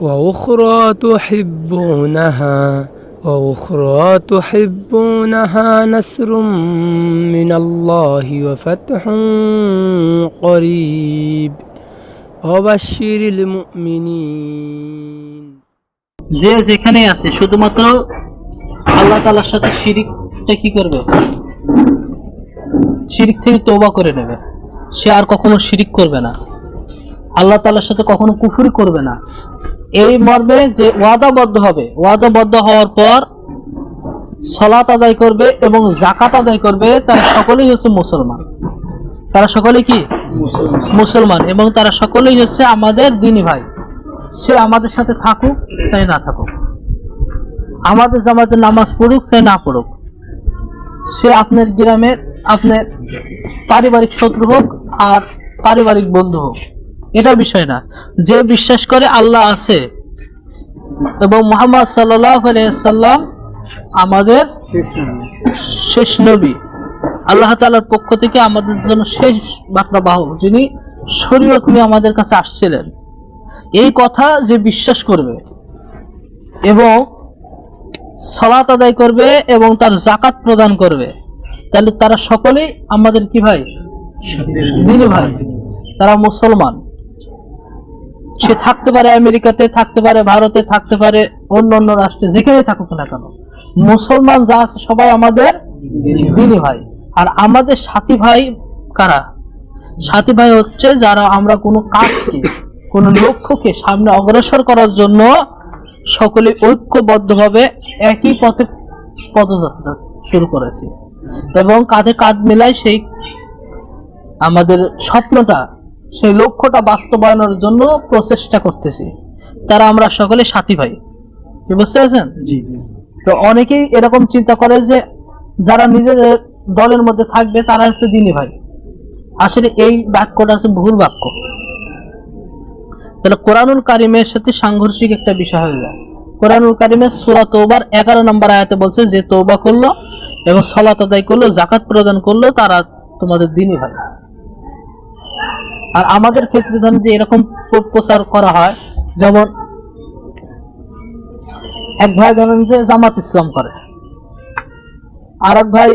وأخرى تحبونها وأخرى تحبونها نصر من الله وفتح قريب وبشر المؤمنين যে যেখানে আছে শুধুমাত্র আল্লাহ তালার সাথে শিরিকটা কি করবে শিরিক থেকে তৌবা করে নেবে সে আর কখনো শিরিক করবে না আল্লাহ তালার সাথে কখনো কুফুরি করবে না। এই মর্মে যে ওয়াদাবদ্ধ হবে, ওয়াদাবদ্ধ হওয়ার পর সলাত আদায় করবে এবং জাকাত আদায় করবে তারা সকলেই হচ্ছে মুসলমান। তারা সকলে কি? মুসলমান। এবং তারা সকলেই হচ্ছে আমাদের দিনী ভাই। সে আমাদের সাথে থাকুক, চাই না থাকুক। আমাদের জামাতে নামাজ পড়ুক, চাই না পড়ুক। সে আপনার গ্রামের, আপনার পারিবারিক শত্রু হোক আর পারিবারিক বন্ধু হোক। এটা বিষয় না। যে বিশ্বাস করে আল্লাহ আছে এবং মোহাম্মদ সাল্লাহ সাল্লাম আমাদের শেষ নবী। আল্লাহ তালার পক্ষ থেকে আমাদের জন্য শেষ বার্তা বাহক যিনি শরীয়ত নিয়ে আমাদের কাছে আসছিলেন। এই কথা যে বিশ্বাস করবে এবং সলাত আদায় করবে এবং তার জাকাত প্রদান করবে তাহলে তারা সকলেই আমাদের কি ভাই? দিনী ভাই। তারা মুসলমান। সে থাকতে পারে আমেরিকাতে, থাকতে পারে ভারতে, থাকতে পারে অন্য অন্য রাষ্ট্রে যেখানে থাকুক না কেন। মুসলমান যা আছে সবাই আমাদের দিনী ভাই। আর আমাদের সাথী ভাই কারা? সাথী ভাই হচ্ছে যারা আমরা কোনো কাজকে, কোনো লক্ষ্যকে সামনে অগ্রসর করার জন্য সকলে ঐক্যবদ্ধভাবে একই পথে পদযাত্রা শুরু করেছি। এবং কাঁধে কাঁধ মেলায় সেই আমাদের স্বপ্নটা সেই লক্ষ্যটা বাস্তবায়নের জন্য প্রচেষ্টা করতেছি। তারা আমরা সকলে সাথী ভাই। বুঝতে পারছেন? তো অনেকেই এরকম চিন্তা করে যে যারা নিজেদের দলের মধ্যে থাকবে তারা হচ্ছে দিনী ভাই। আসলে এই বাক্যটা হচ্ছে ভুল বাক্য। তাহলে কোরআনুল কারিমের সাথে সাংঘর্ষিক একটা বিষয় হয়ে যায়। কোরআনুল কারিমের সুরা তৌবার এগারো নম্বর আয়াতে বলছে যে তৌবা করল এবং সলাত আদায় করল জাকাত প্রদান করল তারা তোমাদের দিনই ভাই। আর আমাদের ক্ষেত্রে ধরেন যে এরকম প্রচার করা হয়, যেমন এক ভাই ধরেন যে জামাত ইসলাম করে আর এক ভাই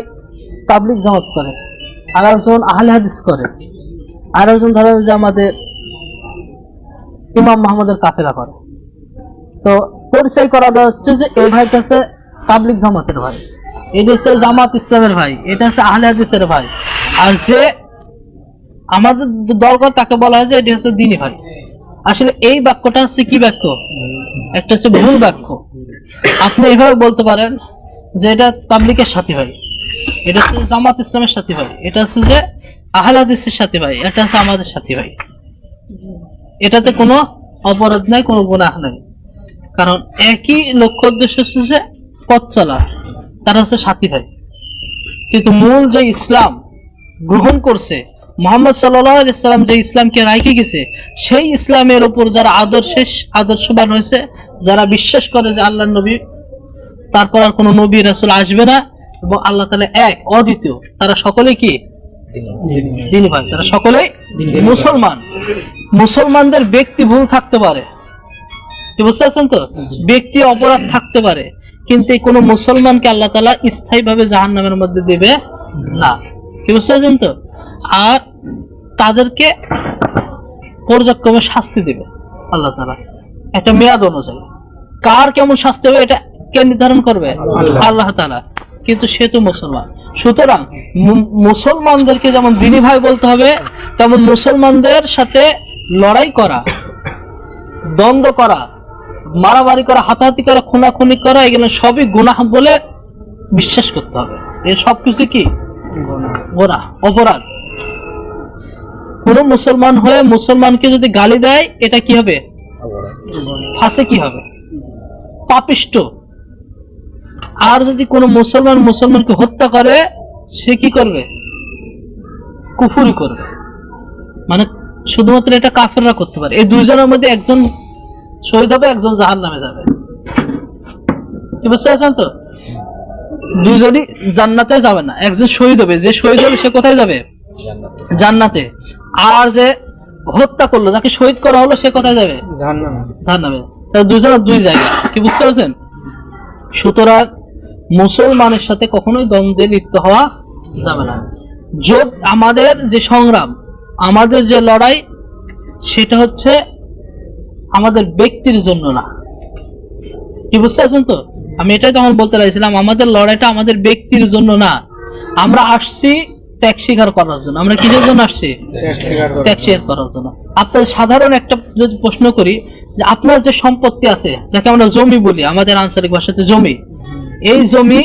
তাবলিক জামাত করে আর একজন আহলে হাদিস করে আর একজন ধরেন যে আমাদের ইমাম মাহমুদের কাফেলা করে। তো পরিচয় করা যাচ্ছে যে এই ভাইটা হচ্ছে তাবলিক জামাতের ভাই, এটা হচ্ছে জামাত ইসলামের ভাই, এটা হচ্ছে আহলে হাদিসের ভাই। আর যে আমাদের দরকার তাকে বলা হয় যে এটা হচ্ছে দিনী ভাই আসলে এই বাক্যটা হচ্ছে কি বাক্য? একটা হচ্ছে ভুল বাক্য। আপনি এভাবে বলতে পারেন যে এটা তাবলিকের সাথী ভাই। এটা হচ্ছে জামাত ইসলামের সাথী ভাই। এটা হচ্ছে যে আহলাদিসের সাথী ভাই। এটা হচ্ছে আমাদের সাথী ভাই। এটাতে কোনো অপরাধ নাই, কোনো গুনাহ নাই। কারণ একই লক্ষ্য উদ্দেশ্য হচ্ছে যে পথ চলা। তারা হচ্ছে সাথী ভাই। কিন্তু মূল যে ইসলাম গ্রহণ করছে মোহাম্মদ সাল্লাম যে ইসলামকে রাখে গেছে, সেই ইসলামের উপর যারা আদর্শে আদর্শবান হয়েছে, যারা বিশ্বাস করে যে আল্লাহ নবী, তারপর আর কোনো নবী রাসূল আসবে না এবং আল্লাহ তাআলা এক, অদ্বিতীয়, তারা সকলে কি? দিনী ভাই, তারা সকলেই মুসলমান। মুসলমানদের ব্যক্তি ভুল থাকতে পারে। কি বুঝতে পারছেন তো? ব্যক্তি অপরাধ থাকতে পারে, কিন্তু কোনো মুসলমানকে আল্লাহ তালা স্থায়ী ভাবে জাহান নামের মধ্যে দেবে না। কি বুঝতে পারছেন তো? আর তাদেরকে পর্যায়ক্রমে শাস্তি দেবে আল্লাহ তালা একটা মেয়াদ অনুযায়ী। কার কেমন শাস্তি হবে এটা কে নির্ধারণ করবে? আল্লাহ। তালা কিন্তু সে তো মুসলমান। সুতরাং মুসলমানদেরকে যেমন দিনী ভাই বলতে হবে তেমন মুসলমানদের সাথে লড়াই করা দ্বন্দ্ব করা মারামারি করা হাতাহাতি করা খুনাখুনি করা এগুলো সবই গুনাহ বলে বিশ্বাস করতে হবে। এ সব কিছু কি অপরাধ। কোন মুসলমান হয়ে মুসলমানকে যদি গালি দেয়, এটা কি হবে? ফাঁসে কি হবে? পাপিষ্ট। আর যদি কোনো মুসলমান মুসলমানকে হত্যা করে, সে কি করবে? কুফুরি করবে। মানে শুধুমাত্র এটা কাফেররা করতে পারে। এই দুইজনের মধ্যে একজন শহীদ হবে, একজন জাহান নামে যাবে। কি বুঝতে পারছেন তো? দুইজনই জান্নাতে যাবে না। একজন শহীদ হবে। যে শহীদ হবে, সে কোথায় যাবে? জান্নাতে। আর যে হত্যা করল যাকে শহীদ করা হলো সে কোথায় যাবে? জাহান্নামে। তাহলে দুজনের দুই জায়গা কি বুঝতে পারছেন? সুতরাং মুসলমানের সাথে কখনোই দ্বন্দ্বে লিপ্ত হওয়া যাবে না। যোগ আমাদের যে সংগ্রাম আমাদের যে লড়াই সেটা হচ্ছে আমাদের ব্যক্তির জন্য না। কি বুঝতে পারছেন তো? আমি এটাই তখন বলতে চাইছিলাম আমাদের লড়াইটা আমাদের ব্যক্তির জন্য না। আমরা আসছি ত্যাগ স্বীকার করার জন্য। আমরা কিসের জন্য আসছি? ত্যাগ স্বীকার করার জন্য। আপনার সাধারণ একটা যদি প্রশ্ন করি যে আপনার যে সম্পত্তি আছে যাকে আমরা জমি বলি আমাদের আঞ্চলিক ভাষাতে জমি এই জমি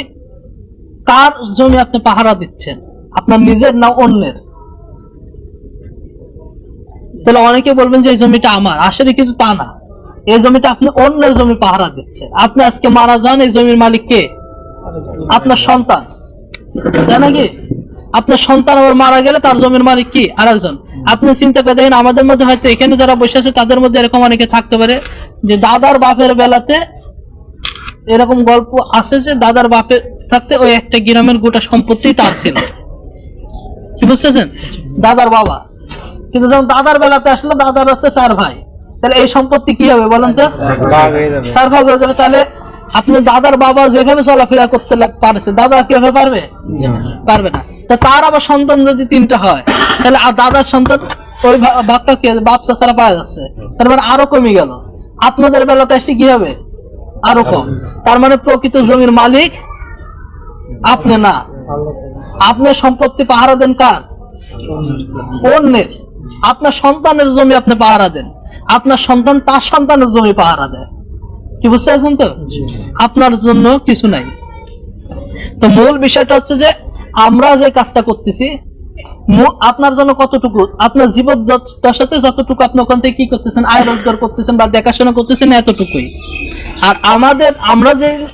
কার জমি আপনি পাহারা দিচ্ছেন? আপনার নিজের না অন্যের? তাহলে অনেকে বলবেন যে এই জমিটা আমার। আসলে কিন্তু তা না। এই জমিটা আপনি অন্যের জমি পাহারা দিচ্ছেন। আপনি আজকে মারা যান এই জমির মালিক কে? আপনার সন্তান। তাই নাকি আপনার সন্তান আবার মারা গেলে তার জমির মালিক কি? আরেকজন। আপনি চিন্তা করে দেখেন আমাদের মধ্যে হয়তো এখানে যারা বসে আছে তাদের মধ্যে এরকম অনেকে থাকতে পারে যে দাদার বাপের বেলাতে এরকম গল্প আছে যে দাদার বাপের থাকতে ওই একটা গ্রামের গোটা সম্পত্তি তার ছিল। কি বুঝতেছেন? দাদার বাবা। কিন্তু যখন দাদার বেলাতে আসলো দাদার হচ্ছে চার ভাই। তাহলে এই সম্পত্তি কি হবে বলেন তো? চার ভাগ হয়ে যাবে তাহলে আপনি দাদার বাবা যেভাবে চলাফেরা করতে পারছে দাদা কীভাবে পারবে? পারবে না। তা তার আবার সন্তান যদি তিনটা হয় তাহলে আর দাদার সন্তান ওই ভাগটা কি বাপ চাচারা পাওয়া যাচ্ছে। তার মানে আরও কমে গেল। আপনাদের বেলাতে এসে কি হবে? আরও কম। তার মানে প্রকৃত জমির মালিক আপনি না। আপনার সম্পত্তি পাহারা দেন কার? অন্যের। আপনার সন্তানের জমি আপনি পাহারা দেন। আপনার সন্তান তার সন্তানের জমি পাহারা দেয়। কি বুঝতে পারছেন তো? আপনার জন্য কিছু নাই। তো মূল বিষয়টা হচ্ছে যে আমরা যে কাজটা করতেছি আপনার জন্য কতটুকু আপনার জীবন যত- দশাতে যতটুকু আপনি ওখান থেকে কি করতেছেন আয় রোজগার করতেছেন বা দেখাশোনা করতেছেন এতটুকুই। আর আমাদের আমরা যে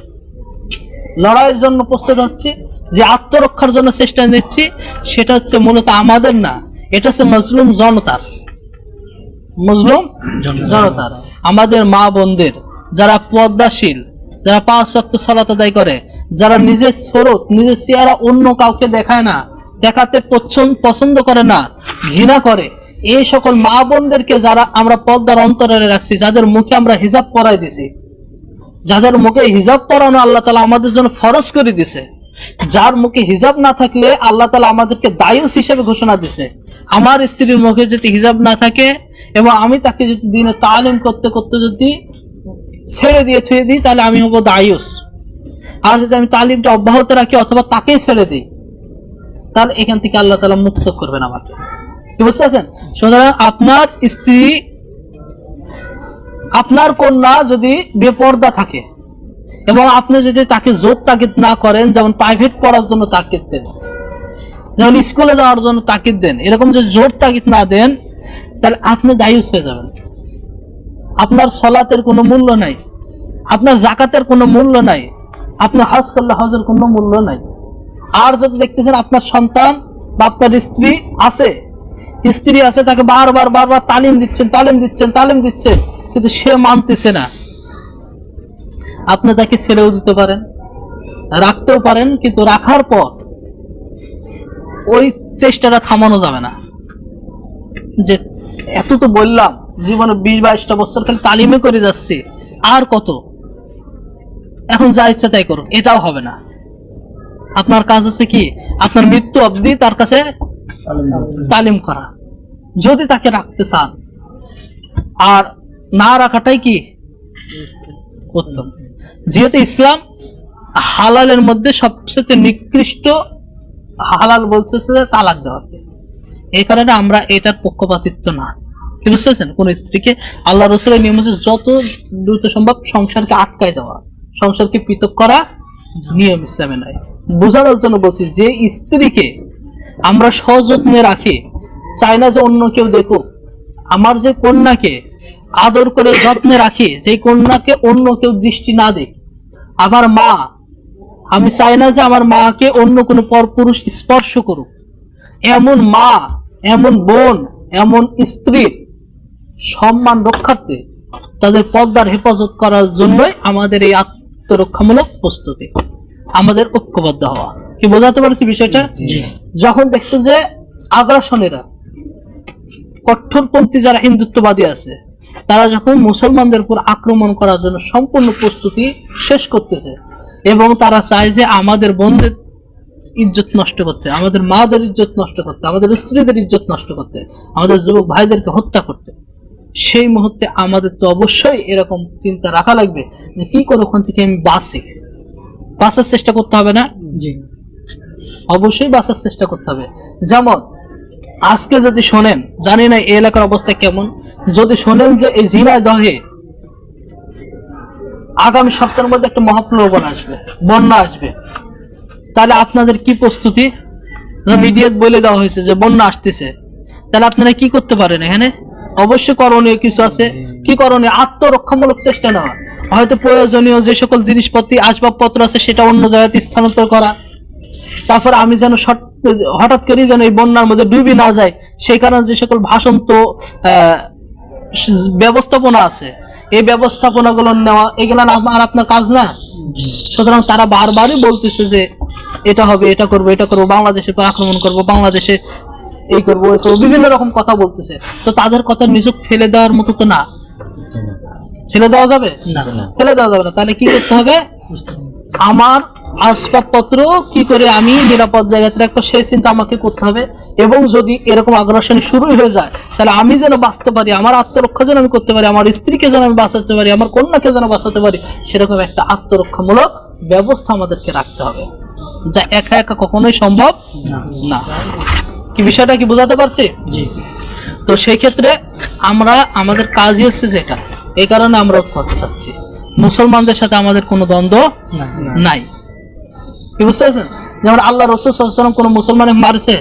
লড়াইয়ের জন্য প্রস্তুত হচ্ছি যে আত্মরক্ষার জন্য চেষ্টা নিচ্ছি সেটা হচ্ছে মূলত আমাদের না এটা হচ্ছে মজলুম জনতার। মজলুম জনতার। আমাদের মা বোনদের যারা পর্দাশীল যারা পাঁচ রক্ত সলাত আদায় করে, যারা নিজের স্বরূপ নিজের চেহারা অন্য কাউকে দেখায় না, দেখাতে পছন্দ করে না, ঘৃণা করে এই সকল মা বোনদেরকে যারা আমরা পর্দার অন্তরে রাখছি, যাদের মুখে আমরা হিজাব পরাই দিছি, যাদের মুখে হিজাব পরানো আল্লাহ তালা আমাদের জন্য ফরজ করে দিছে, যার মুখে হিজাব না থাকলে আল্লাহ তালা আমাদেরকে দায়ুস হিসেবে ঘোষণা দিছে, আমার স্ত্রীর মুখে যদি হিজাব না থাকে, এবং আমি তাকে যদি দিনে তালিম করতে করতে যদি ছেড়ে দিয়ে থুয়ে দিই, তাহলে আমি হব দায়ুস। আর যদি আমি তালিমটা অব্যাহত রাখি অথবা তাকেই ছেড়ে দিই, তাহলে এখান থেকে আল্লাহ তালা মুক্ত করবেন আমাকে কি বুঝতে পারছেন? সুতরাং আপনার স্ত্রী, আপনার কন্যা যদি বেপর্দা থাকে এবং আপনি যদি তাকে জোর তাকিদ না করেন, যেমন প্রাইভেট পড়ার জন্য তাকিদ দেন, যেমন স্কুলে যাওয়ার জন্য তাকিদ দেন, এরকম যদি জোর তাগিদ না দেন, তাহলে আপনি দায়ুস হয়ে যাবেন। আপনার সলাতের কোনো মূল্য নাই। আপনার জাকাতের কোনো মূল্য নাই। আপনার হজ করলে হজের কোনো মূল্য নাই। আর যদি দেখতেছেন আপনার সন্তান বা আপনার স্ত্রী আছে স্ত্রী আছে, তাকে বারবার বারবার তালিম দিচ্ছেন তালিম দিচ্ছেন তালিম দিচ্ছেন, কিন্তু সে মানতেছে না। আপনি তাকে ছেড়েও দিতে পারেন, রাখতেও পারেন, কিন্তু রাখার পর ওই চেষ্টাটা থামানো যাবে না। যে এত তো বললাম জীবনে বিশ, বাইশটা বছর খালি তালিমে করে যাচ্ছে। আর কত? এখন যা ইচ্ছা তাই করুন, এটাও হবে না। আপনার কাজ হচ্ছে কি? আপনার মৃত্যু অবধি তার কাছে তালিম করা। যদি তাকে রাখতে চান। আর না রাখাটাই কি? উত্তম। যেহেতু ইসলাম হালালের মধ্যে সবচেয়ে নিকৃষ্ট, হালাল বলছে তালাক দেওয়াকে। এই কারণে আমরা এটার পক্ষপাতিত্ব না। কি বুঝতেছেন কোন স্ত্রীকে আল্লাহ রসুলের নিয়ম হচ্ছে যত দ্রুত সম্ভব সংসারকে আটকায় দেওয়া, সংসারকে পৃথক করা নিয়ম ইসলামে নয় বোঝানোর জন্য বলছি যে স্ত্রীকে আমরা সযত্নে রাখি, চাই না যে অন্য কেউ দেখুক, আমার যে কন্যাকে আদর করে যত্নে রাখি যে কন্যাকে অন্য কেউ দৃষ্টি না দেখ আমার মা, আমি চাই না যে আমার মাকে অন্য কোনো পরপুরুষ স্পর্শ করুক। এমন মা, এমন বোন, এমন স্ত্রীর সম্মান রক্ষার্থে তাদের পর্দার হেফাজত করার জন্যই আমাদের এই আত্মরক্ষামূলক প্রস্তুতি আমাদের ঐক্যবদ্ধ হওয়া। কি বোঝাতে পারছি বিষয়টা? যখন দেখছে যে আগ্রাসনেরা কঠোরপন্থী যারা হিন্দুত্ববাদী আছে তারা যখন মুসলমানদের উপর আক্রমণ করার জন্য সম্পূর্ণ প্রস্তুতি শেষ করতেছে এবং তারা চায় যে আমাদের বোনদের ইজ্জত নষ্ট করতে আমাদের মাদের ইজ্জত নষ্ট করতে আমাদের স্ত্রীদের ইজ্জত নষ্ট করতে আমাদের যুবক ভাইদেরকে হত্যা করতে সেই মুহূর্তে আমাদের তো অবশ্যই এরকম চিন্তা রাখা লাগবে যে কি করে ওখান থেকে আমি বাঁচি। বাঁচার চেষ্টা করতে হবে না? জি। অবশ্যই বাঁচার চেষ্টা করতে হবে। যেমন আজকে যদি শোনেন জানি না এই এলাকার অবস্থা কেমন যদি শোনেন যে এই দহে আগামী সপ্তাহের মধ্যে একটা মহাপ্লবন আসবে বন্যা আসবে তাহলে আপনাদের কি প্রস্তুতি? মিডিয়াত বলে দেওয়া হয়েছে যে বন্যা আসতেছে তাহলে আপনারা কি করতে পারেন এখানে? অবশ্যই করণীয় কিছু আছে। কি করণীয়? আত্মরক্ষামূলক চেষ্টা নেওয়া। হয়তো প্রয়োজনীয় যে সকল জিনিসপত্র আসবাবপত্র আছে সেটা অন্য জায়গাতে স্থানান্তর করা। তারপর আমি যেন হঠাৎ করে যেন এই বন্যার মধ্যে ডুবি না যায় সেই কারণে যে সকল আহ, স- ব্যবস্থাপনা আছে এই ব্যবস্থাপনাগুলো নেওয়া এগুলো আর আপনার কাজ না? সুতরাং তারা বারবারই বলতেছে যে এটা হবে এটা করব এটা করব বাংলাদেশের আক্রমণ করব বাংলাদেশে এই করব বিভিন্ন রকম কথা বলতেছে। তো তাদের কথা নিচুক ফেলে দেওয়ার মতো তো না? ফেলে দেওয়া যাবে? না। ফেলে দেওয়া যাবে না। তাহলে কি করতে হবে? আমার আসবাবপত্র কি করে আমি নিরাপদ জায়গাতে রাখব সেই চিন্তা আমাকে করতে হবে। এবং যদি এরকম আগ্রাসন শুরু হয়ে যায় তাহলে আমি যেন বাঁচতে পারি আমার আত্মরক্ষা যেন আমি করতে পারি আমার স্ত্রীকে যেন আমি বাঁচাতে পারি আমার কন্যাকে যেন বাঁচাতে পারি সেরকম একটা আত্মরক্ষামূলক ব্যবস্থা আমাদেরকে রাখতে হবে। যা একা একা কখনোই সম্ভব না। কি বিষয়টা কি বোঝাতে পারছি? জি। তো সেই ক্ষেত্রে আমরা আমাদের কাজই হচ্ছে যেটা এই কারণে আমরা করতে চাচ্ছি। মুসলমানদের সাথে আমাদের কোনো দ্বন্দ্ব নাই। কি বুঝতে পারছেন? যেমন আল্লাহ রসুল সাল্লাম কোন মুসলমানে মারছে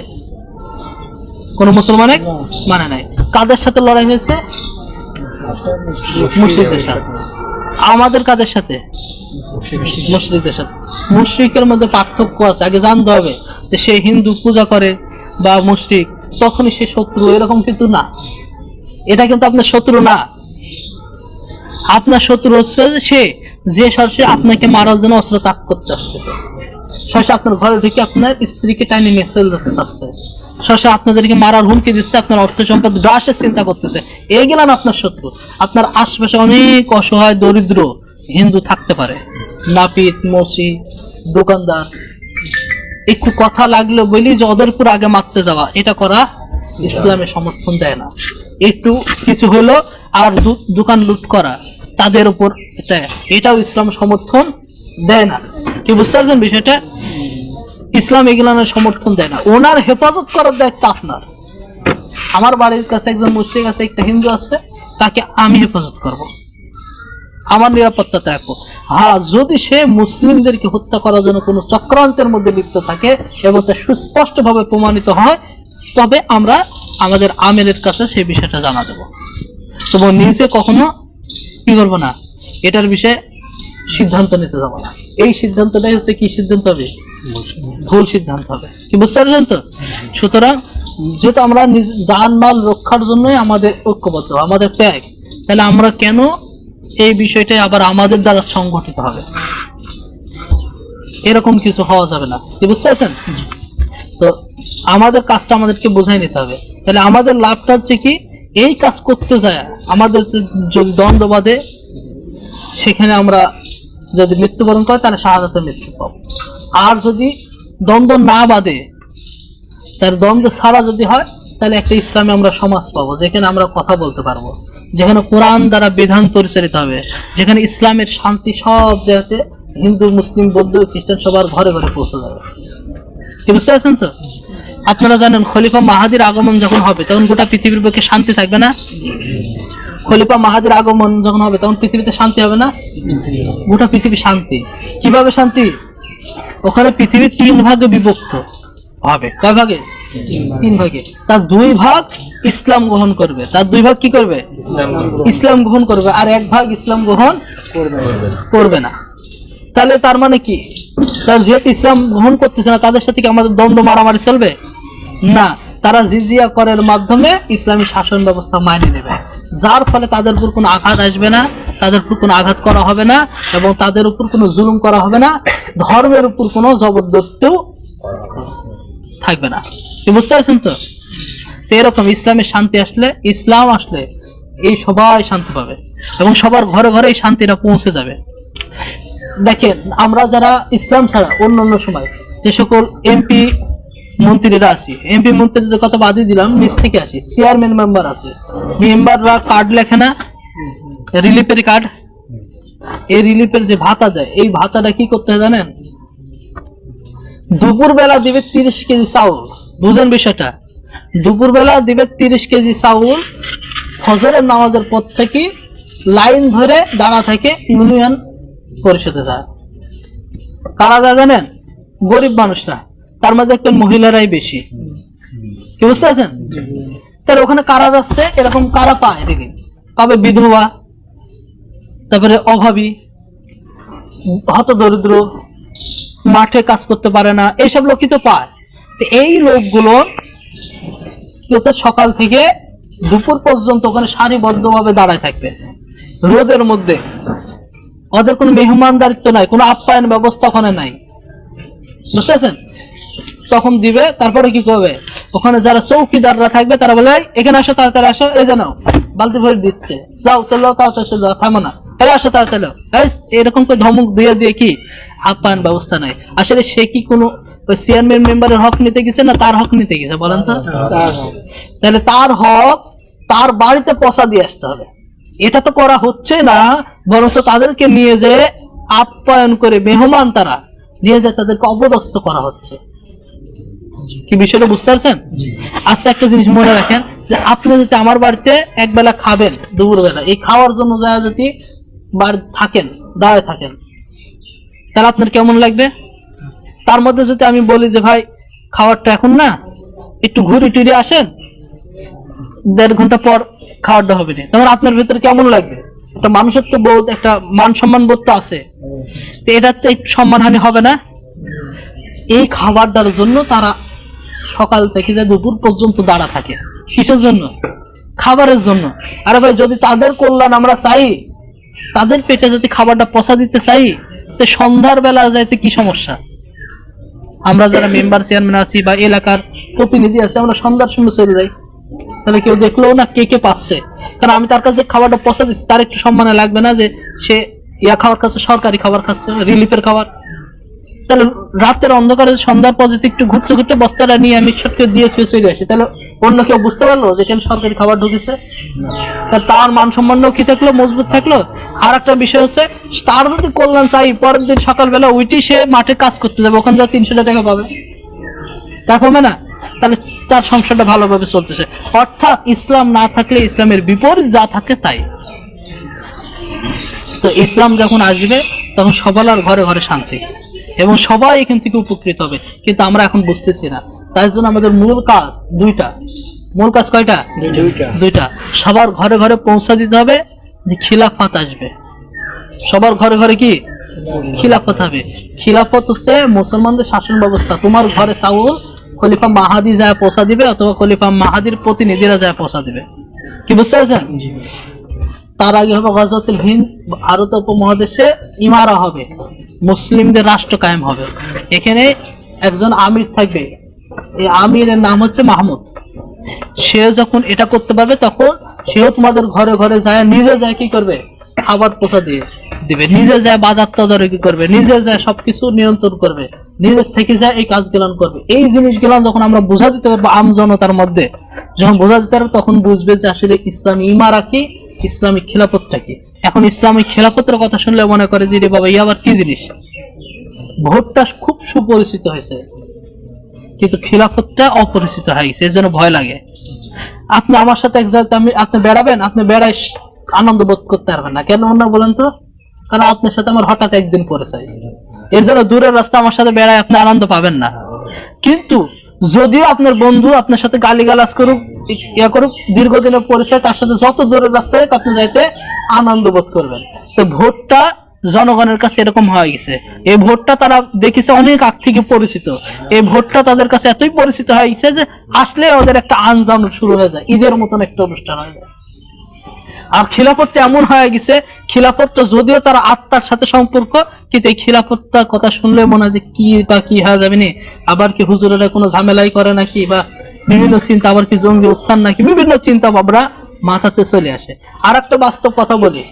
কোন মুসলমানে মানে নাই। কাদের সাথে লড়াই হয়েছে? মুসলিমদের সাথে। আমাদের কাদের সাথে? মুসলিমদের সাথে। মুশরিকের মধ্যে পার্থক্য আছে। আগে জানতে হবে যে সে হিন্দু পূজা করে বা মুশরিক, তখনই সে শত্রু, এরকম কিন্তু না। এটা কিন্তু আপনার শত্রু না। আপনার শত্রু হচ্ছে সে, যে সরাসরি আপনাকে মারার জন্য অস্ত্র তাক করতে আসতেছে সরাসরি আপনার ঘরে ঢুকে আপনার স্ত্রীকে টাইনে নিয়ে চলে যেতে চাচ্ছে। সরাসরি আপনাদেরকে মারার হুমকি দিচ্ছে, আপনার অর্থ সম্পদ গ্রাসের চিন্তা করতেছে। এই গেলাম আপনার শত্রু। আপনার আশেপাশে অনেক অসহায়, দরিদ্র হিন্দু থাকতে পারে। নাপিত মসি দোকানদার একটু কথা লাগল বলি যে ওদের পুরো আগে মারতে যাওয়া। এটা করা ইসলামে সমর্থন দেয় না। একটু কিছু হলো আর দোকান লুট করা, তাদের উপর এটাও ইসলাম সমর্থন দেয় না। কি বুঝতে পারছেন বিষয়টা? ইসলাম এগুলানের সমর্থন দেয় না। ওনার হেফাজত করার দায়িত্ব আপনার। আমার বাড়ির কাছে একজন মুসলিম আছে, একটা হিন্দু আছে, তাকে আমি হেফাজত করব। আমার নিরাপত্তা রাখব হ্যাঁ যদি সে মুসলিমদেরকে হত্যা করার জন্য কোনো চক্রান্তের মধ্যে লিপ্ত থাকে এবং তা সুস্পষ্টভাবে প্রমাণিত হয়, তবে আমরা আমাদের আমেলের কাছে সেই বিষয়টা জানা দেবো। তবু নিজে কখনো কি করব না, এটার বিষয়ে সিদ্ধান্ত নিতে যাব না। এই সিদ্ধান্তটাই হচ্ছে কি সিদ্ধান্ত হবে? ভুল সিদ্ধান্ত হবে। কি বুঝতে পারছেন তো? সুতরাং যেহেতু আমরা জানমাল রক্ষার জন্যই আমাদের ঐক্যবদ্ধ, আমাদের ত্যাগ, তাহলে আমরা কেন এই বিষয়টাই আবার আমাদের দ্বারা সংগঠিত হবে। এরকম কিছু হওয়া যাবে না। কি বুঝতে পারছেন? তো আমাদের কাজটা আমাদেরকে বোঝাই নিতে হবে। তাহলে আমাদের লাভটা হচ্ছে কি এই কাজ করতে যায় আমাদের যদি দ্বন্দ্ব বাঁধে সেখানে আমরা যদি মৃত্যুবরণ করে তাহলে শাহাদাতে মৃত্যু পাবো। আর যদি দ্বন্দ্ব না বাঁধে তার দ্বন্দ্ব ছাড়া যদি হয় তাহলে একটা ইসলামে আমরা সমাজ পাবো যেখানে আমরা কথা বলতে পারব। যেখানে কোরআন দ্বারা বিধান পরিচালিত হবে, যেখানে ইসলামের শান্তি সব জায়গাতে হিন্দু, মুসলিম, বৌদ্ধ, খ্রিস্টান সবার ঘরে ঘরে পৌঁছে যাবে। কি বুঝতে পারছেন তো? আপনারা জানেন খলিফা মাহাদির আগমন যখন হবে, তখন গোটা পৃথিবীর পক্ষে শান্তি থাকবে না? খলিফা মাহাদির আগমন যখন হবে, তখন পৃথিবীতে শান্তি হবে না? গোটা পৃথিবী শান্তি। কীভাবে শান্তি? ওখানে পৃথিবী তিন ভাগে বিভক্ত। হবে কয় ভাগে? তিন ভাগে। তার দুই ভাগ ইসলাম গ্রহণ করবে। তার দুই ভাগ কি করবে? ইসলাম গ্রহণ করবে। আর এক ভাগ ইসলাম গ্রহণ করবে না। তাহলে তার মানে কি? তারা যেহেতু ইসলাম গ্রহণ করতেছে না তাদের সাথে কি আমাদের দ্বন্দ্ব মারামারি চলবে? না। তারা জিজিয়া করের মাধ্যমে ইসলামী শাসন ব্যবস্থা মাইনে নেবে। যার ফলে তাদের উপর কোনো আঘাত আসবে না তাদের উপর কোনো আঘাত করা হবে না এবং তাদের উপর কোনো জুলুম করা হবে না। ধর্মের উপর কোনো জবরদস্তিও থাকবে না। বুঝতে পারছেন তো? এরকম ইসলামের শান্তি আসলে, ইসলাম আসলে এই সবাই শান্তি পাবে এবং সবার ঘরে ঘরে এই শান্তিটা পৌঁছে যাবে। দেখেন, আমরা যারা ইসলাম ছাড়া অন্য অন্য সময় যে সকল এমপি মন্ত্রীরা আছি এমপি মন্ত্রীদের কথা বাদই দিলাম, নিচ থেকে আসি। চেয়ারম্যান মেম্বার আছে। মেম্বাররা কার্ড লেখে না? রিলিফের কার্ড এই রিলিফের যে ভাতা দেয়, এই ভাতাটা কি করতে হয় জানেন? দুপুর বেলা দিবে তিরিশ কেজি চাউল। বুঝেন বিষয়টা? দুপুর বেলা দিবে তিরিশ কেজি চাউল, ফজরের নামাজের পর থেকে লাইন ধরে দাঁড়া থেকে ইউনিয়ন পরিষদে যায়। কারা যা জানেন? গরিব মানুষরা। তার মধ্যে একটা মহিলারাই বেশি। কি বুঝতে পারছেন? তাহলে ওখানে কারা যাচ্ছে? এরকম কারা পায়? দেখি। পাবে বিধবা, তারপরে অভাবী হত দরিদ্র মাঠে কাজ করতে পারে না এইসব লোকই তো পায়। তো এই লোকগুলো সকাল থেকে দুপুর পর্যন্ত ওখানে সারিবদ্ধভাবে দাঁড়ায় থাকবে। রোদের মধ্যে। ওদের কোনো মেহমানদারিত্ব নাই, কোনো আপ্যায়ন ব্যবস্থা ওখানে নাই। বুঝতেছেন? তখন দিবে, তারপরে কি করবে? ওখানে যারা চৌকিদাররা থাকবে, তারা বলে এখানে আসো, তাড়াতাড়ি আসো, এই যে নাও। বালতি ভরে দিচ্ছে। যাও, চলো, তাড়াতাড়ি চলো থামো না। এই আসো, তাড়াতাড়ি। এরকম করে ধমক দিয়ে দিয়ে কি আপ্যায়ন ব্যবস্থা নাই। আসলে সে কি কোনো চেয়ারম্যান মেম্বারের হক নিতে গেছে না তার হক নিতে গেছে, বলেন তো? তাহলে তার হক তার বাড়িতে পচা দিয়ে আসতে হবে। এটা তো করা হচ্ছে না, বরঞ্চ তাদেরকে নিয়ে যে আপ্যায়ন করে মেহমান তারা নিয়ে যে তাদেরকে অপদস্থ করা হচ্ছে। কি বিষয়টা বুঝতে পারছেন? আচ্ছা একটা জিনিস মনে রাখেন যে আপনি যদি আমার বাড়িতে এক বেলা খাবেন দুপুর বেলা এই খাওয়ার জন্য যা যদি বাড়ি থাকেন দাঁড়ায় থাকেন তাহলে আপনার কেমন লাগবে? তার মধ্যে যদি আমি বলি যে ভাই খাবারটা এখন না একটু ঘুরে টুরে আসেন দেড় ঘণ্টা পর খাবারটা হবে না। তখন আপনার ভিতরে কেমন লাগবে? একটা মানুষের তো বোধ একটা মান সম্মান বোধ তো আছে। তো এটার তো সম্মানহানি হবে না। এই খাবারটার জন্য তারা সকাল থেকে যে দুপুর পর্যন্ত দাঁড়া থাকে। কিসের জন্য? খাবারের জন্য। আরে ভাই, যদি তাদের কল্যাণ আমরা চাই, তাদের পেটে যদি খাবারটা পচা দিতে চাই, তো সন্ধ্যার বেলা যাইতে কি সমস্যা? আমরা যারা মেম্বার চেয়ারম্যান আছি বা এলাকার প্রতিনিধি আছে, আমরা সন্ধ্যার সময় চলে যাই। তাহলে কেউ দেখল না কে কে পাচ্ছে। কারণ আমি তার কাছে খাবারটা পচা দিচ্ছি, তার একটু সম্মানে লাগবে না যে সে ইয়া খাবার খাচ্ছে, সরকারি খাবার খাচ্ছে, রিলিফের খাবার। তাহলে রাতের অন্ধকারে সন্ধ্যার পর যদি একটু ঘুরতে ঘুরতে বস্তাটা নিয়ে আমি সটকে দিয়ে খেয়ে চলে আসি, তাহলে অন্য কেউ বুঝতে পারল যে কেন সরকারি খাবার ঢুকেছে? তার তার মান সম্মানও কি থাকল, মজবুত থাকল? আর একটা বিষয় হচ্ছে, তার যদি কল্যাণ চাই, পরের দিন সকালবেলা উইটি সে মাঠে কাজ করতে যাবে, ওখান থেকে তিনশো টাকা পাবে। তা কমে না। তাহলে তার সংসারটা ভালোভাবে চলতেছে। অর্থাৎ ইসলাম না থাকলে ইসলামের বিপরীত যা থাকে তাই। তো ইসলাম যখন আসবে, তখন সবার ঘরে ঘরে শান্তি। এবং সবাই এখান থেকে উপকৃত হবে। কিন্তু আমরা এখন বুঝতেছি না। তাই জন্য আমাদের মূল কাজ দুইটা। মূল কাজ কয়টা? দুইটা। সবার ঘরে ঘরে পৌঁছা দিতে হবে যে খিলাফত আসবে। সবার ঘরে ঘরে কি? খিলাফত হবে। খিলাফত হচ্ছে মুসলমানদের শাসন ব্যবস্থা। তোমার ঘরে চাউল খলিফা মাহাদি যায় পৌঁছা দিবে অথবা খলিফা মাহাদির প্রতিনিধিরা যায় পৌঁছা দিবে। কি বুঝতে পারছেন? তার আগে হবে গজওয়াতুল হিন্দ, ভারত উপমহাদেশে ইমারা হবে, মুসলিমদের রাষ্ট্র কায়েম হবে। এখানে একজন আমির থাকবে, এই আমিরের নাম হচ্ছে মাহমুদ। সে যখন এটা করতে পারবে, তখন সেও তোমাদের ঘরে ঘরে যায়, নিজে যায় কি করবে? খাবার পোষা দিয়ে দিবে। নিজে যায় বাজার তদারকি করবে, নিজে যায় সবকিছু নিয়ন্ত্রণ করবে, নিজের থেকে যায় এই কাজ কাজগুলো করবে। এই জিনিসগুলো যখন আমরা বোঝা দিতে পারব আম জনতার মধ্যে, যখন বোঝা দিতে পারব, তখন বুঝবে যে আসলে ইসলামী ইমারা কি? ইসলামিক খেলাপথটা কি এখন ইসলামিক খেলাপথের কথা শুনলে মনে করে যে, রে বাবা ই আবার কি জিনিস? ভোটটা খুব সুপরিচিত হয়েছে। কিন্তু খিলাফতটা অপরিচিত হয়ে গেছে, এর জন্য ভয় লাগে। আপনি আমার সাথে এক আমি আপনি বেড়াবেন, আপনি বেড়াই আনন্দ বোধ করতে পারবেন না। কেন না বলেন তো? কারণ আপনার সাথে আমার হঠাৎ একদিন পরিচয়। এর জন্য দূরের রাস্তা আমার সাথে বেড়ায় আপনি আনন্দ পাবেন না। কিন্তু যদিও আপনার বন্ধু আপনার সাথে গালিগালাজ করুক, ইয়া করুক, দীর্ঘদিনের পরিচয়, তার সাথে যত দূরের রাস্তায় আপনি যাইতে আনন্দ বোধ করবেন। তো ভোটটা জনগণের কাছে এরকম হয়ে গেছে। এই ভোটটা তারা দেখেছে অনেক আগ থেকে পরিচিত। এই ভোটটা তাদের কাছে এতই পরিচিত হয়ে গেছে যে আসলে ওদের একটা আনজাম শুরু হয়ে যায়। ঈদের মতন একটা অনুষ্ঠান হয়ে যায়। আর খিলাফতটা এমন হয়ে গেছে খিলাফতটা যদিও তার আত্মার সাথে সম্পর্ক, কিন্তু এই খিলাফতটার কথা শুনলে মনে হয় যে কি বা কি হয়ে যাবে নি? আবার কি হুজুরেরা কোনো ঝামেলাই করে নাকি বা বিভিন্ন চিন্তা, আবার কি জঙ্গি উত্থান নাকি বিভিন্ন চিন্তা ভাবনা মাথাতে চলে আসে। আর একটা বাস্তব কথা বলি,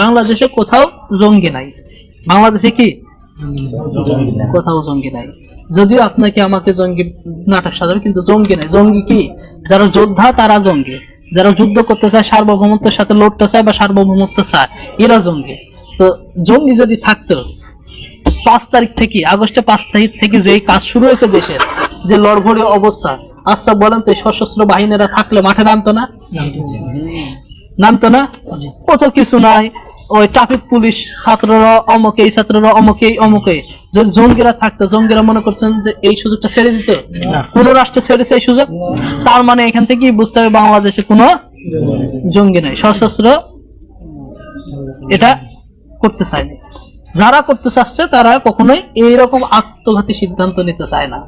বাংলাদেশে কোথাও জঙ্গি নাই। বাংলাদেশে কি? কোথাও জঙ্গি নাই। যদিও আপনাকে আমাকে জঙ্গি নাটক সাজাবে, কিন্তু জঙ্গি নাই। জঙ্গি কি? যারা যোদ্ধা, তারা জঙ্গি। যারা যুদ্ধ করতে চায় সার্বভৌমত্বের সাথে লড়তে চায় বা সার্বভৌমত্ব চায় এরা জঙ্গি। তো জঙ্গি যদি থাকতো পাঁচ তারিখ থেকে আগস্টে পাঁচ তারিখ থেকে যেই কাজ শুরু হয়েছে দেশের যে লড়ঘড়ে অবস্থা আচ্ছা বলেন তো সশস্ত্র বাহিনীরা থাকলে মাঠে নামতো না? নামতো না। কত কিছু নাই। ওই ট্রাফিক পুলিশ ছাত্ররা অমকে এই ছাত্ররা অমকে এই অমকে। যদি জঙ্গিরা থাকতো জঙ্গিরা মনে করছেন যে এই সুযোগটা ছেড়ে দিত। কোন রাষ্ট্রে ছেড়েছে এই সুযোগ। তার মানে এখান থেকে বুঝতে হবে বাংলাদেশে কোনো জঙ্গি নাই। সশস্ত্র এটা করতে চায়নি। যারা করতে চাচ্ছে তারা কখনোই এইরকম আত্মঘাতী সিদ্ধান্ত নিতে চায় না।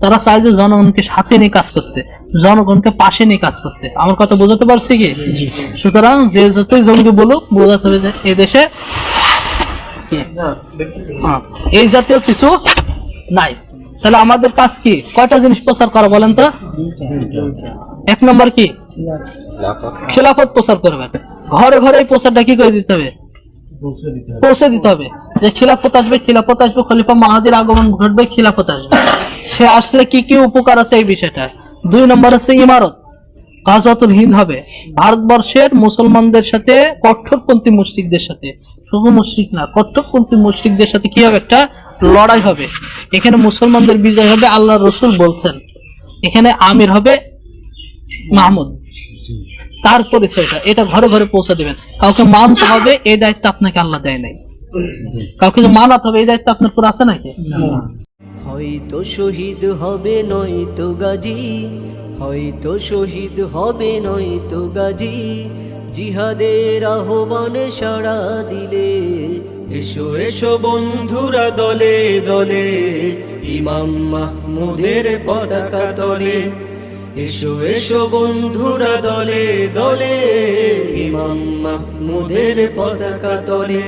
তারা চায় যে জনগণকে সাথে নিয়ে কাজ করতে জনগণকে পাশে নিয়ে কাজ করতে। আমার কথা বোঝাতে পারছি কি? সুতরাং যে যতই জঙ্গি বলুক বোঝাতে হবে যে এই দেশে হ্যাঁ, এই জাতীয় কিছু নাই। তাহলে আমাদের কাজ কি? কয়টা জিনিস প্রচার করা বলেন তো? এক নম্বর কি? খেলাফত। প্রচার করবেন। ঘরে ঘরে এই প্রচারটা কি করে দিতে হবে? পৌঁছে দিতে হবে। যে খিলাফত আসবে খিলাফত আসবে, খলিফা মাহাদির আগমন ঘটবে, খিলাফত আসবে। সে আসলে কি কি উপকার আছে এই বিষয়টা? দুই নম্বর আছে ইমারত। গাজওয়াতুল হিন্দ হবে। ভারতবর্ষের মুসলমানদের সাথে কঠোরপন্থী মুশরিকদের সাথে। শুধু মুশরিক না কঠোরপন্থী মুশরিকদের সাথে কি হবে? একটা লড়াই হবে। এখানে মুসলমানদের বিজয় হবে আল্লাহ রসুল বলছেন। এখানে আমির হবে মাহমুদ। তার পরিচয়টা এটা ঘরে ঘরে পৌঁছে দেবেন। কাউকে মানতে হবে এই দায়িত্ব আপনাকে আল্লাহ দেয় নাই। কাউকে যে মানাতে হবে এই দায়িত্ব আপনার পুরো আছে নাকি? হয়তো শহীদ হবে নয়তো গাজী হয়তো শহীদ হবে নয়তো গাজী জিহাদের আহ্বানে সাড়া দিলে। এসো এসো বন্ধুরা দলে দলে ইমাম মাহমুদের পতাকা তলে। এসো এসো বন্ধুরা দলে দলে ইমাম মাহমুদের পতাকা তলে।